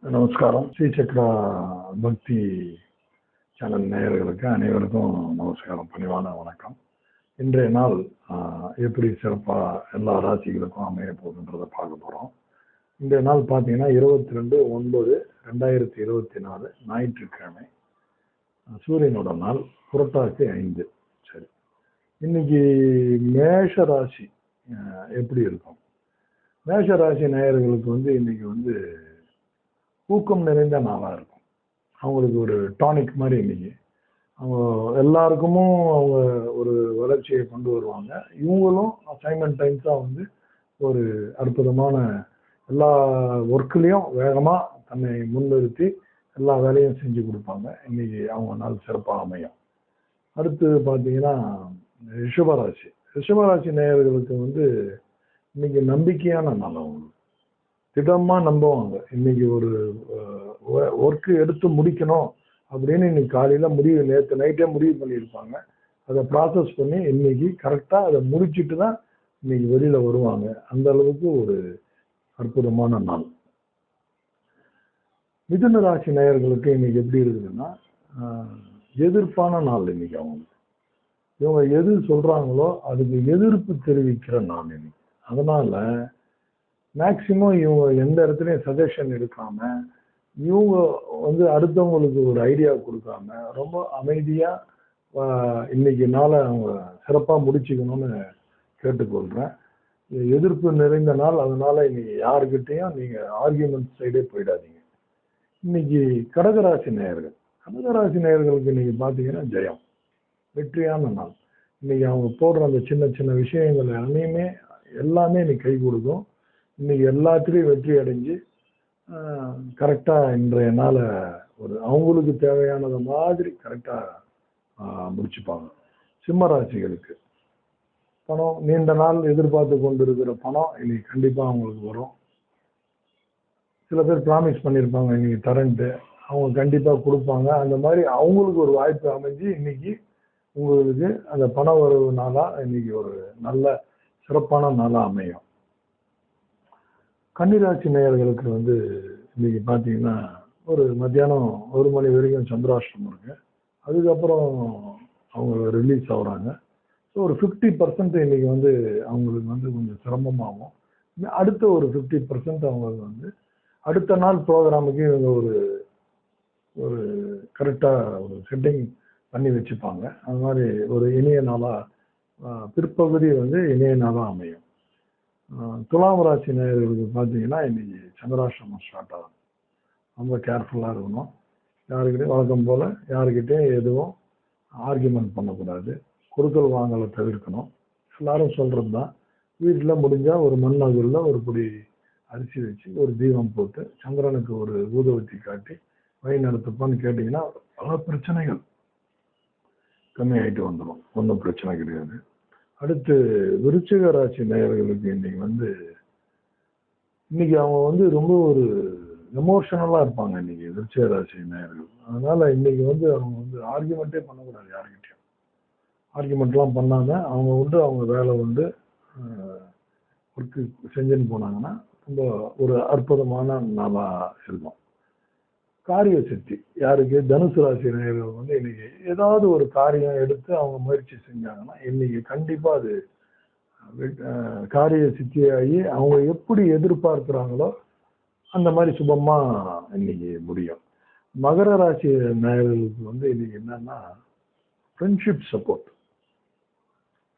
நமஸ்காரம். ஸ்ரீ சக்ரா பக்தி சேனல் நேயர்களுக்கு அனைவருக்கும் நமஸ்காரம். பணிவான வணக்கம். இன்றைய நாள் எப்படி சிறப்பாக எல்லா ராசிகளுக்கும் அமைய போகுதுன்றதை பார்க்க போகிறோம் இன்றைய நாள் பார்த்தீங்கன்னா இருபத்தி ரெண்டு ஒன்பது ரெண்டாயிரத்தி இருபத்தி நாலு ஞாயிற்றுக்கிழமை. சூரியனோட நாள் புரட்டாசி ஐந்து. சரி. இன்னைக்கு மேஷ ராசி எப்படி இருக்கும்? மேஷ ராசி நேயர்களுக்கு வந்து இன்னைக்கு வந்து ஊக்கம் நிறைந்த நாளாக இருக்கும். அவங்களுக்கு ஒரு டானிக் மாதிரி இன்னைக்கு. அவங்க எல்லாருக்குமும் அவங்க ஒரு வளர்ச்சியை கொண்டு வருவாங்க. இவங்களும் அசைன்மெண்ட் டைம்ஸாக வந்து ஒரு அற்புதமான எல்லா ஒர்க்லேயும் வேகமாக தன்னை முன்னிறுத்தி எல்லா வேலையும் செஞ்சு கொடுப்பாங்க. இன்னைக்கு அவங்க நாள் சிறப்பாக அமையும். அடுத்து பார்த்தீங்கன்னா ரிஷபராசி. ரிஷபராசி நேயர்களுக்கு வந்து இன்னைக்கு நம்பிக்கையான நாள் அவங்களுக்கு திடமாக நம்புவாங்க. இன்னைக்கு ஒரு ஒர்க்கு எடுத்து முடிக்கணும் அப்படின்னு இன்னைக்கு காலையில் முடிவு நேற்று நைட்டே முடிவு பண்ணியிருப்பாங்க. அதை ப்ராசஸ் பண்ணி இன்னைக்கு கரெக்டாக அதை முடிச்சுட்டு தான் இன்னைக்கு வெளியில் வருவாங்க. அந்த அளவுக்கு ஒரு அற்புதமான நாள். மிதுன ராசி நேயர்களுக்கு இன்னைக்கு எப்படி இருக்குதுன்னா எதிர்ப்பான நாள் இன்னைக்கு அவங்களுக்கு இவங்க எது சொல்கிறாங்களோ அதுக்கு எதிர்ப்பு தெரிவிக்கிற நான் இன்னைக்கு அதனால் மேக்சிமம் இவங்க எந்த இடத்துலையும் சஜஷன் எடுக்காம இவங்க வந்து அடுத்தவங்களுக்கு ஒரு ஐடியா கொடுக்காம ரொம்ப அமைதியாக இன்னைக்கு நாளை அவங்க சிறப்பாக முடிச்சுக்கணும்னு கேட்டுக்கொள்கிறேன் எதிர்ப்பு நிறைந்த நாள் அதனால் இன்னைக்கு யாருக்கிட்டேயும் நீங்கள் ஆர்கியூமெண்ட் சைடே போயிடாதீங்க. இன்னைக்கு கடகராசி நேயர்கள். கடகராசி நேயர்களுக்கு இன்னைக்கு பார்த்தீங்கன்னா ஜெயம். வெற்றியான நாள். இன்னைக்கு அவங்க போடுற அந்த சின்ன சின்ன விஷயங்கள் எல்லாமே எல்லாமே இன்னைக்கு கை கொடுக்கும். இன்னைக்கு எல்லாத்துலேயும் வெற்றி அடைஞ்சு கரெக்டாக இன்றைய நாளை ஒரு அவங்களுக்கு தேவையானது மாதிரி கரெக்டாக முடிச்சுப்பாங்க. சிம்ம ராசிகளுக்கு பணம் நீண்ட நாள் எதிர்பார்த்து கொண்டு இருக்கிற பணம் இன்னைக்கு கண்டிப்பாக அவங்களுக்கு வரும். சில பேர் ப்ராமிஸ் பண்ணியிருப்பாங்க இன்னைக்கு தரண்ட்டு அவங்க கண்டிப்பாக கொடுப்பாங்க. அந்த மாதிரி அவங்களுக்கு ஒரு வாய்ப்பு அமைஞ்சு இன்னைக்கு உங்களுக்கு அந்த பண வரவு நாளாக இன்னைக்கு ஒரு நல்ல சிறப்பான நாளாக அமையும். கன்னிராசி நேயர்களுக்கு வந்து இன்னைக்கு பார்த்தீங்கன்னா ஒரு மத்தியானம் ஒரு மணி வரைக்கும் சந்திராஷ்டிரம் இருக்கு. அதுக்கப்புறம் அவங்க ரிலீஸ் ஆகுறாங்க. ஸோ ஒரு ஃபிஃப்டி பர்சன்ட் இன்னைக்கு வந்து அவங்களுக்கு வந்து கொஞ்சம் சிரமமாகும். அடுத்த ஒரு ஃபிஃப்டி பர்சன்ட் அவங்களுக்கு வந்து அடுத்த நாள் ப்ரோக்ராமுக்கு இவங்க ஒரு ஒரு கரெக்டாக ஒரு செட்டிங் பண்ணி வச்சுப்பாங்க. அது மாதிரி ஒரு இணைய நாளாக பிற்பகுதி வந்து இணைய நாளாக அமையும். துலாம் ராசி நேயர்களுக்கு பார்த்தீங்கன்னா இன்னைக்கு சந்திராஷ்டிரமம் ஸ்டார்ட் ஆகும் ரொம்ப கேர்ஃபுல்லாக இருக்கணும். யாருக்கிட்டையும் வழக்கம் போல் யாருக்கிட்டையும் எதுவும் ஆர்கியூமெண்ட் பண்ணக்கூடாது. கொடுக்கல் வாங்கலை தவிர்க்கணும். எல்லாரும் சொல்கிறது தான். வீட்டில் முடிஞ்சால் ஒரு மண் அகுலில் ஒரு பொடி அரிசி வச்சு ஒரு தீபம் போட்டு சந்திரனுக்கு ஒரு ஊதுவத்தி காட்டி வழி நடத்துப்பான்னு கேட்டிங்கன்னா பல பிரச்சனைகள். கம்மியாயிட்டு வந்துடும் ஒன்றும் பிரச்சனை கிடையாது. அடுத்து விருச்சிக ராசி நேயர்களுக்கு இன்னைக்கு வந்து இன்னைக்கு அவங்க வந்து ரொம்ப ஒரு எமோஷனலாக இருப்பாங்க இன்னைக்கு விருச்சிக ராசி நேயர்கள். அதனால இன்னைக்கு வந்து அவங்க வந்து ஆர்கியூமெண்ட்டே பண்ணக்கூடாது யாருக்கிட்டையும் ஆர்கியூமெண்ட்லாம் பண்ணாமல் அவங்க உண்டு அவங்க வேலை உண்டு ஒர்க்கு செஞ்சுன்னு போனாங்கன்னா ரொம்ப ஒரு அற்புதமான நாளாக இருக்கும். காரிய சக்தி யாருக்கு? தனுசு ராசி நேர்கள் வந்து இன்னைக்கு ஏதாவது ஒரு காரியம் எடுத்து அவங்க முயற்சி செஞ்சாங்கன்னா இன்னைக்கு கண்டிப்பா அது காரிய சித்தியாகி அவங்க எப்படி எதிர்பார்க்கிறாங்களோ அந்த மாதிரி சுபமா இன்னைக்கு முடியும். மகர ராசி நேயர்களுக்கு வந்து இன்னைக்கு என்னன்னா ஃப்ரெண்ட்ஷிப் சப்போர்ட்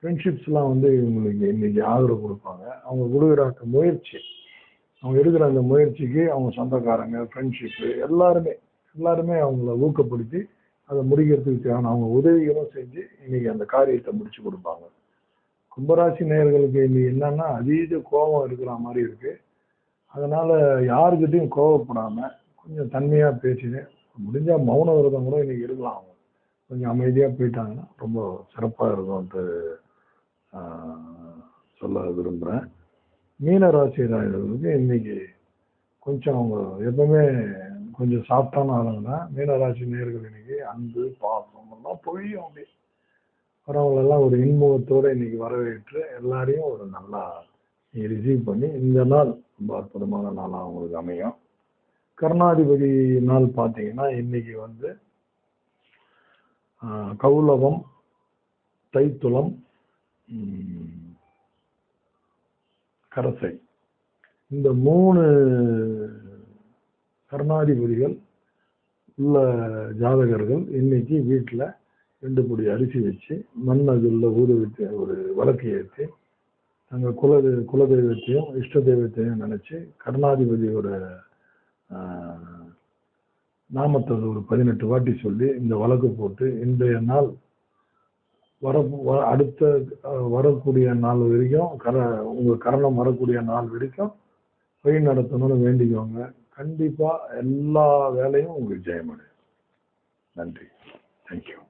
ஃப்ரெண்ட்ஷிப்ஸ்லாம் வந்து இவங்களுக்கு இன்னைக்கு ஆதரவு கொடுப்பாங்க. அவங்க கொடுக்குற முயற்சி. அவங்க எடுக்கிற அந்த முயற்சிக்கு அவங்க சொந்தக்காரங்க ஃப்ரெண்ட்ஷிப்பு எல்லாருமே எல்லாருமே அவங்கள ஊக்கப்படுத்தி அதை முடிக்கிறதுக்கு தேவையான அவங்க உதவிகளும் செஞ்சு இன்னைக்கு அந்த காரியத்தை முடிச்சு கொடுப்பாங்க. கும்பராசி நேயர்களுக்கு இன்னைக்கு என்னன்னா அதீத கோபம் இருக்கிற மாதிரி இருக்கு. அதனால யாருக்கிட்டையும் கோவப்படாம கொஞ்சம் தன்மையா பேசினேன் முடிஞ்சா மௌன விரதம் கூட இன்னைக்கு இருக்கலாம் அவங்க. கொஞ்சம் அமைதியாக போயிட்டாங்கன்னா ரொம்ப சிறப்பாக இருக்கும்ன்ட்டு சொல்ல விரும்புகிறேன் மீனராசி இன்னைக்கு கொஞ்சம் அவங்க எப்பவுமே கொஞ்சம் சாஃப்டான ஆளுங்க தான். மீனராசி நேர்கள் இன்னைக்கு அன்பு பாசம் எல்லாம் பொழியும் அப்படி. வரவங்களெல்லாம் ஒரு இன்முகத்தோடு இன்னைக்கு வரவேற்று எல்லாரையும் ஒரு நல்லா நீங்கள் ரிசீவ் பண்ணி இந்த நாள் ரொம்ப அற்புதமான நாளாக அவங்களுக்கு அமையும். கருணாதிபதி நாள் பார்த்தீங்கன்னா இன்னைக்கு வந்து கௌலவம் தைத்துளம் கரசை. இந்த மூணு கருணாதிபதிகள் உள்ள ஜாதகர்கள் இன்னைக்கு வீட்டில் ரெண்டு பொடி அரிசி வச்சு மண் அதில் ஒரு விளக்கு ஏற்றி தங்கள் குல குலதெய்வத்தையும் இஷ்ட தெய்வத்தையும் நினச்சி கருணாதிபதியோட நாமத்தை ஒரு பதினெட்டு வாட்டி சொல்லி இந்த வழக்கு போட்டு இன்றைய நாள் வர வ- அடுத்த வரக்கூடிய நாள் வரைக்கும் கர உங்கள் கரணம் வரக்கூடிய நாள் வரைக்கும் வழி நடத்தணும்னு வேண்டிக்கோங்க. கண்டிப்பாக எல்லா வேலையும் உங்களுக்கு ஜெயமடையும். நன்றி. தேங்க்யூ